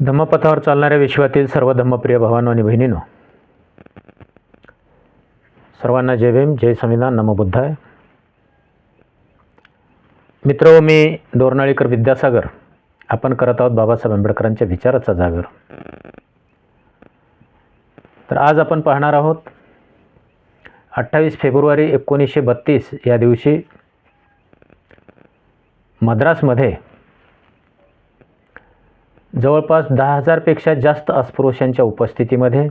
धम्मपथावर चालणाऱ्या विश्वातील सर्व धम्मप्रिय भावांनो आणि बहिणींनो सर्वांना जय भीम जय संविधान नमो बुद्धाय. मित्र मी दोरनाळीकर विद्यासागर. आपण करत आहोत बाबासाहेब आंबेडकरांच्या विचाराचा जागर. तर आज आपण पाहणार आहोत अठ्ठावीस फेब्रुवारी एकोणीसशे बत्तीस या दिवशी मद्रासमध्ये जवळपास दहा हजारपेक्षा जास्त अस्पृश्यांच्या उपस्थितीमध्ये.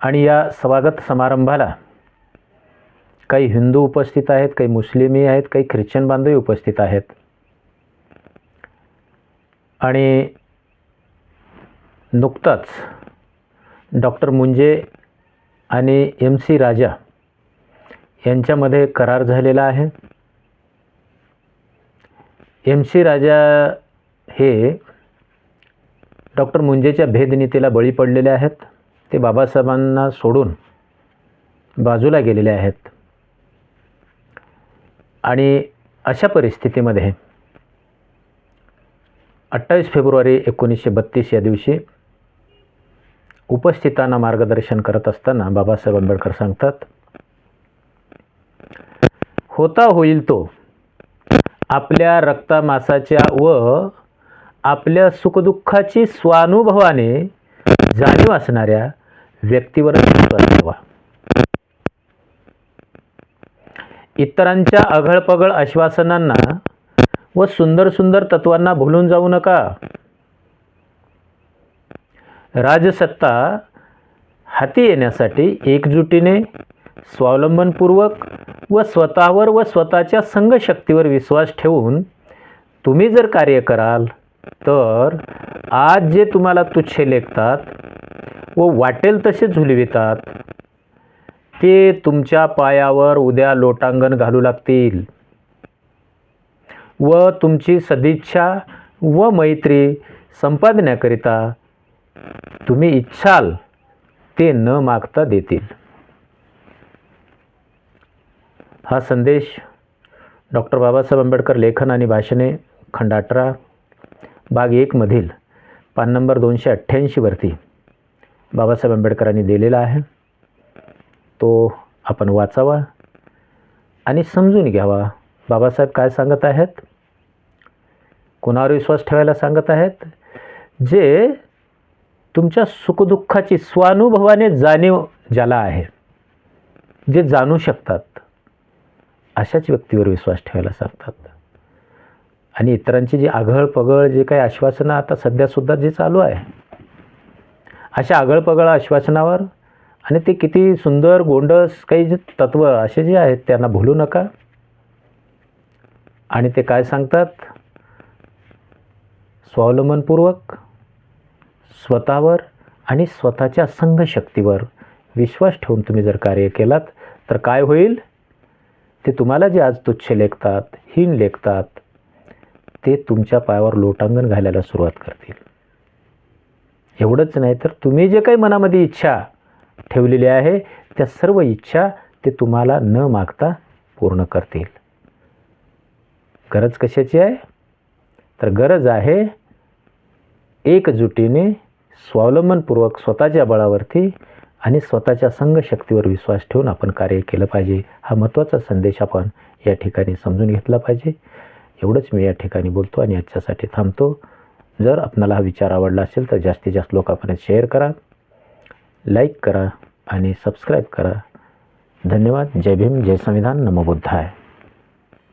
आणि या स्वागत समारंभाला काही हिंदू उपस्थित आहेत काही मुस्लिमही आहेत काही ख्रिश्चन बांधवही उपस्थित आहेत. आणि नुकताच डॉक्टर मुंजे आणि एम सी राजा यांच्यामध्ये करार झालेला आहे. एम सी राजा हे डॉक्टर मुंजेच्या भेदनीतीला बळी पडलेले आहेत. ते बाबासाहेबांना सोडून बाजूला गेलेले आहेत. आणि अशा परिस्थितीमध्ये अठ्ठावीस फेब्रुवारी एकोणीसशे बत्तीस या दिवशी उपस्थितांना मार्गदर्शन करत असताना बाबासाहेब आंबेडकर सांगतात होता होईल तो. आपल्या रक्तामासाच्या व आपल्या सुखदुःखाची स्वानुभवाने जाणीव असणाऱ्या व्यक्तीवरच विश्वास ठेवा. इतरांच्या अघळपगळ आश्वासनांना व सुंदर सुंदर तत्वांना भुलून जाऊ नका. राजसत्ता हाती येण्यासाठी एकजुटीने स्वावलंबनपूर्वक व स्वतःवर व स्वतःच्या संघशक्तीवर विश्वास ठेवून तुम्ही जर कार्य कराल तर आज जे तुम्हाला तुच्छ लेखतात व वाटेल तसे झुलवितात ते तुमच्या पायावर उद्या लोटांगण घालू लागतील. व तुमची सदिच्छा व मैत्री संपादण्याकरिता तुम्ही इच्छाल ते न मागता देतील. हा संदेश डॉक्टर बाबासाहेब आंबेडकर लेखन आणि भाषणे खंड अठरा भाग एकमधील पान नंबर दोनशे अठ्ठ्याऐंशीवरती बाबासाहेब आंबेडकरांनी दिलेला आहे. तो आपण वाचावा आणि समजून घ्यावा. बाबासाहेब काय सांगत आहेत? कोणावर विश्वास ठेवायला सांगत आहेत? जे तुमच्या सुखदुःखाची स्वानुभवाने जाणीव ज्याला आहे जे जाणू शकतात अशाच व्यक्तीवर विश्वास ठेवायला सांगतात. आणि इतरांची जी आघळ पगळ जे काही आश्वासनं आता सध्यासुद्धा जे चालू आहे अशा आगळपगळ आश्वासनावर आणि ते किती सुंदर गोंडस काही जे तत्व असे जे आहेत त्यांना भुलू नका. आणि ते काय सांगतात? स्वावलंबनपूर्वक स्वतःवर आणि स्वतःच्या संघशक्तीवर विश्वास ठेवून तुम्ही जर कार्य केलात तर काय होईल? ते तुम्हाला जे आज तुच्छ लेखतात हीन लेखतात ते तुमच्या पायावर लोटांगण घालायला सुरुवात करतील. एवढंच नाही तर तुम्ही जे काही मनामध्ये इच्छा ठेवलेली आहे त्या सर्व इच्छा ते तुम्हाला न मागता पूर्ण करतील. गरज कशाची आहे? तर गरज आहे एकजुटीने स्वावलंबनपूर्वक स्वतःच्या बळावरती आणि स्वतःच्या संघशक्तीवर विश्वास ठेवून आपण कार्य केलं पाहिजे. हा महत्त्वाचा संदेश आपण या ठिकाणी समजून घेतला पाहिजे. एवढंच मी या ठिकाणी बोलतो आणि याच्यासाठी थांबतो. जर आपणाला हा विचार आवडला असेल तर जास्तीत जास्त लोकांपर्यंत शेअर करा लाईक करा आणि सबस्क्राईब करा. धन्यवाद. जय भीम जय संविधान. नमो बुद्धाय.